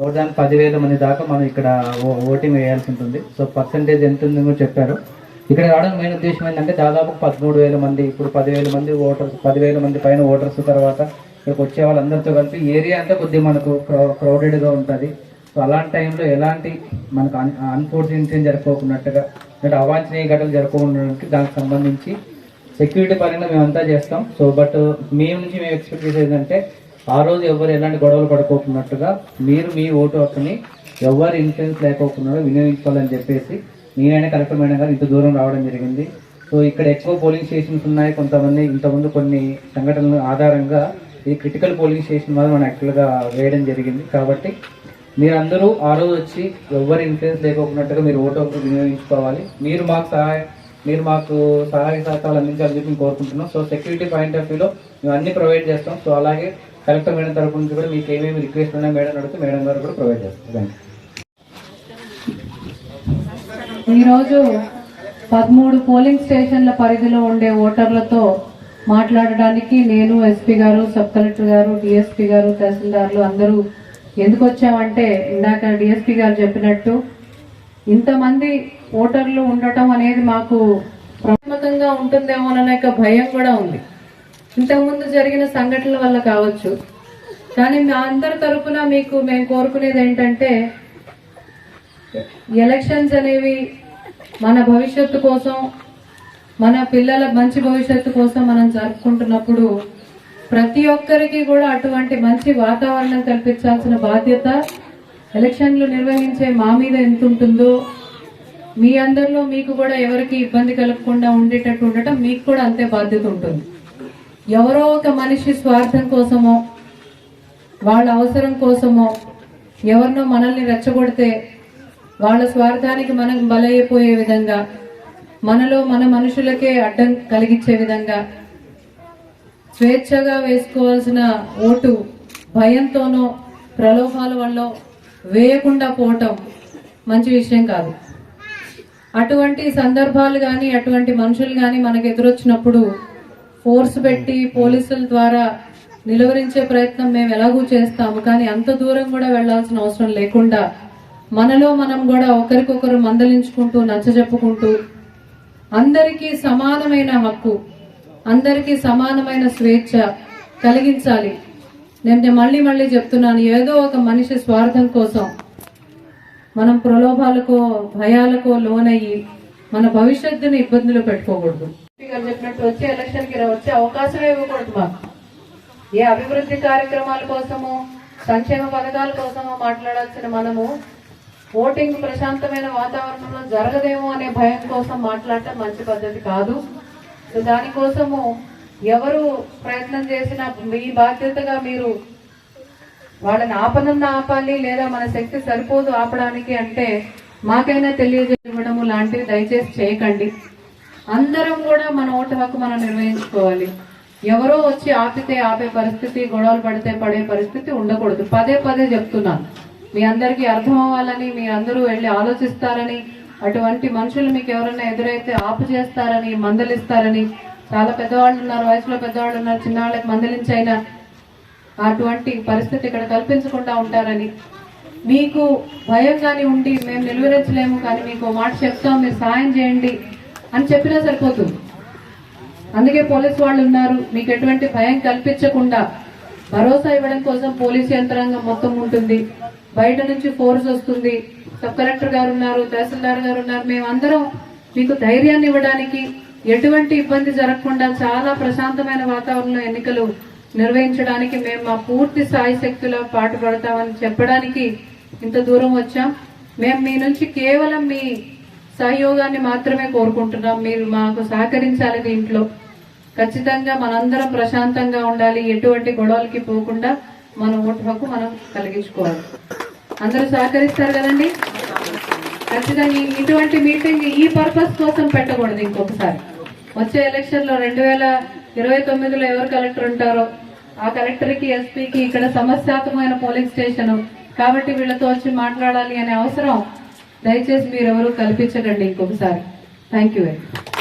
More పదివేల మంది దాకా మనం ఇక్కడ ఓ- ఓటింగ్ వేయాల్సి ఉంటుంది. సో పర్సంటేజ్ ఎంత ఉందో చెప్పారు. ఇక్కడ రావడం మెయిన్ ఉద్దేశం ఏంటంటే దాదాపు పదమూడు వేల మంది ఇప్పుడు పదివేల మంది ఓటర్స్ పదివేల మంది పైన ఓటర్స్ తర్వాత ఇక్కడికి వచ్చే వాళ్ళందరితో కలిపి ఏరియా అంతా కొద్దిగా మనకు క్రౌడెడ్గా ఉంటుంది. సో అలాంటి టైంలో ఎలాంటి మనకు అన్ అన్ఫోర్స్ ఇన్సిడెంట్ అంటే అవాంఛనీయ ఘటనలు జరుపుకోవడానికి దానికి సంబంధించి సెక్యూరిటీ పరంగా మేమంతా చేస్తాం. సో బట్ మీ నుంచి మేము ఎక్స్పెక్ట్ చేసేది ఏంటంటే ఆ రోజు ఎవరు ఎలాంటి గొడవలు పడుకోకున్నట్టుగా మీరు మీ ఓటు హక్కుని ఎవరు ఇన్ఫ్లుయెన్స్ లేకోకుండా వినియోగించుకోవాలని చెప్పేసి నేనైనా కలెక్టర్ మేడం గారు ఇంత దూరం రావడం జరిగింది. సో ఇక్కడ ఎక్కువ పోలింగ్ స్టేషన్స్ ఉన్నాయి. కొంతమంది ఇంతకుముందు కొన్ని సంఘటనల ఆధారంగా ఈ క్రిటికల్ పోలింగ్ స్టేషన్ వల్ల మనం యాక్చువల్గా వేయడం జరిగింది. కాబట్టి మీరందరూ ఆ రోజు వచ్చి ఎవరు ఇన్ఫ్లుయెన్స్ లేకోకున్నట్టుగా మీరు ఓటు హక్కు వినియోగించుకోవాలి. మీరు మాకు సహాయ మీరు మాకు సహాయ సహకారాలు అందించాలని చెప్పి కోరుకుంటున్నాం. సో సెక్యూరిటీ పాయింట్ ఆఫ్ వ్యూలో మేము అన్ని ప్రొవైడ్ చేస్తాం. సో అలాగే కలెక్టర్ మేడం తరపు నుంచి కూడా మీకు ఏమేమి రిక్వెస్ట్ ఉన్నా మేడం అడిగితే మేడం గారు కూడా ప్రొవైడ్ చేస్తారు. ఈరోజు పదమూడు పోలింగ్ స్టేషన్ల పరిధిలో ఉండే ఓటర్లతో మాట్లాడడానికి నేను ఎస్పీ గారు సబ్ కలెక్టర్ గారు డిఎస్పీ గారు తహసీల్దార్లు అందరూ ఎందుకు వచ్చామంటే ఇందాక డిఎస్పీ గారు చెప్పినట్టు ఇంతమంది ఓటర్లు ఉండటం అనేది మాకు ప్రమాదంగా ఉంటుందేమోననే ఒక భయం కూడా ఉంది. ఇంతకుముందు జరిగిన సంఘటనల వల్ల కావచ్చు. కానీ మా అందరి తరపున మీకు మేము కోరుకునేది ఏంటంటే ఎలక్షన్స్ అనేవి మన భవిష్యత్తు కోసం మన పిల్లల మంచి భవిష్యత్తు కోసం మనం జరుపుకుంటున్నప్పుడు ప్రతి ఒక్కరికి కూడా అటువంటి మంచి వాతావరణం కల్పించాల్సిన బాధ్యత ఎలక్షన్లు నిర్వహించే మా మీద ఎంత ఉంటుందో మీ అందరిలో మీకు కూడా ఎవరికి ఇబ్బంది కలగకుండా ఉండేటట్టు ఉండటం మీకు కూడా అంతే బాధ్యత ఉంటుంది. ఎవరో ఒక మనిషి స్వార్థం కోసమో వాళ్ళ అవసరం కోసమో ఎవరినో మనల్ని రెచ్చగొడితే వాళ్ళ స్వార్థానికి మనం బలైపోయే విధంగా మనలో మన మనుషులకే అడ్డం కలిగించే విధంగా స్వేచ్ఛగా వేసుకోవాల్సిన ఓటు భయంతోనో ప్రలోభాల వల్ల వేయకుండా పోవటం మంచి విషయం కాదు. అటువంటి సందర్భాలు కానీ అటువంటి మనుషులు కానీ మనకు ఎదురొచ్చినప్పుడు ఫోర్స్ పెట్టి పోలీసుల ద్వారా నిలువరించే ప్రయత్నం మేము ఎలాగూ చేస్తాము కానీ అంత దూరం కూడా వెళ్ళాల్సిన అవసరం లేకుండా మనలో మనం కూడా ఒకరికొకరు మందలించుకుంటూ నచ్చజెప్పుకుంటూ అందరికీ సమానమైన హక్కు అందరికీ సమానమైన స్వేచ్ఛ కలిగించాలి. నేను మళ్ళీ మళ్ళీ చెప్తున్నాను ఏదో ఒక మనిషి స్వార్థం కోసం మనం ప్రలోభాలకో భయాలకో లోనయ్యి మన భవిష్యత్తుని ఇబ్బందులు పెట్టుకోకూడదు. గారు చెప్పినట్టు వచ్చే ఎలక్షన్కి వచ్చే అవకాశం ఇవ్వకూడదు మాకు. ఏ అభివృద్ధి కార్యక్రమాల కోసము సంక్షేమ పథకాల కోసమో మాట్లాడాల్సిన మనము ఓటింగ్ ప్రశాంతమైన వాతావరణంలో జరగదేమో అనే భయం కోసం మాట్లాడటం మంచి పద్ధతి కాదు. సో దానికోసము ఎవరు ప్రయత్నం చేసినా మీ బాధ్యతగా మీరు వాళ్ళని ఆపనన్న ఆపాలి లేదా మన శక్తి సరిపోదు ఆపడానికి అంటే మాకైనా తెలియజేయడము లాంటివి దయచేసి చేయకండి. అందరం కూడా మన ఓటు హక్కు మనం నిర్వహించుకోవాలి ఎవరో వచ్చి ఆపితే ఆపే పరిస్థితి గొడవలు పడితే పడే పరిస్థితి ఉండకూడదు. పదే పదే చెప్తున్నాను మీ అందరికీ అర్థం అవ్వాలని మీ అందరూ వెళ్ళి ఆలోచిస్తారని అటువంటి మనుషులు మీకు ఎవరైనా ఎదురైతే ఆపు చేస్తారని మందలిస్తారని చాలా పెద్దవాళ్ళు ఉన్నారు వయసులో పెద్దవాళ్ళు ఉన్నారు చిన్నవాళ్ళకి మందలించైనా అటువంటి పరిస్థితి ఇక్కడ కల్పించకుండా ఉంటారని. మీకు భయంగాని ఉండి మేము నిలువరించలేము కానీ మీకు మాట చెప్తాం మీరు సాయం చేయండి. అని చెప్పినా సరిపోతుంది అందుకే పోలీస్ వాళ్ళు ఉన్నారు. మీకు ఎటువంటి భయం కల్పించకుండా భరోసా ఇవ్వడం కోసం పోలీస్ యంత్రాంగం మొత్తం ఉంటుంది. బయట నుంచి ఫోర్స్ వస్తుంది. సబ్ కలెక్టర్ గారు ఉన్నారు తహసీల్దార్ గారు ఉన్నారు. మేమందరం మీకు ధైర్యాన్ని ఇవ్వడానికి ఎటువంటి ఇబ్బంది జరగకుండా చాలా ప్రశాంతమైన వాతావరణంలో ఎన్నికలు నిర్వహించడానికి మేము మా పూర్తి స్థాయి శక్తిలో పాటుపడతామని చెప్పడానికి ఇంత దూరం వచ్చాం. మేము మీ నుంచి కేవలం మీ సహయోగాన్ని మాత్రమే కోరుకుంటున్నాం. మీరు మాకు సహకరించాలి దీంట్లో ఖచ్చితంగా మనందరం ప్రశాంతంగా ఉండాలి. ఎటువంటి గొడవలకి పోకుండా మన ఓటు హక్కు మనం కలిగించుకోవాలి. అందరూ సహకరిస్తారు కదండి? ఖచ్చితంగా ఇటువంటి మీటింగ్ ఈ పర్పస్ కోసం పెట్టకూడదు ఇంకొకసారి. వచ్చే ఎలక్షన్లో రెండు వేల ఇరవై తొమ్మిదిలో ఎవరు కలెక్టర్ ఉంటారో ఆ కలెక్టర్కి ఎస్పీకి ఇక్కడ సమస్యాత్మకమైన పోలింగ్ స్టేషన్ కాబట్టి వీళ్ళతో వచ్చి మాట్లాడాలి అనే అవసరం దయచేసి మీరెవరు కల్పించకండి ఇంకొకసారి. Thank you very much